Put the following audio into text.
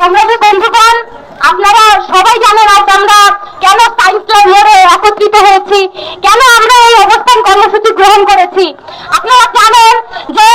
সংগ্রামী বন্ধুগণ, আপনারা সবাই জানেন আজ আমরা কেন সায়েন্স ক্লাব মোড়ে একত্রিত হয়েছি, কেন আমরা এই অবস্থান কর্মসূচি গ্রহণ করেছি। আপনারা জানেন যে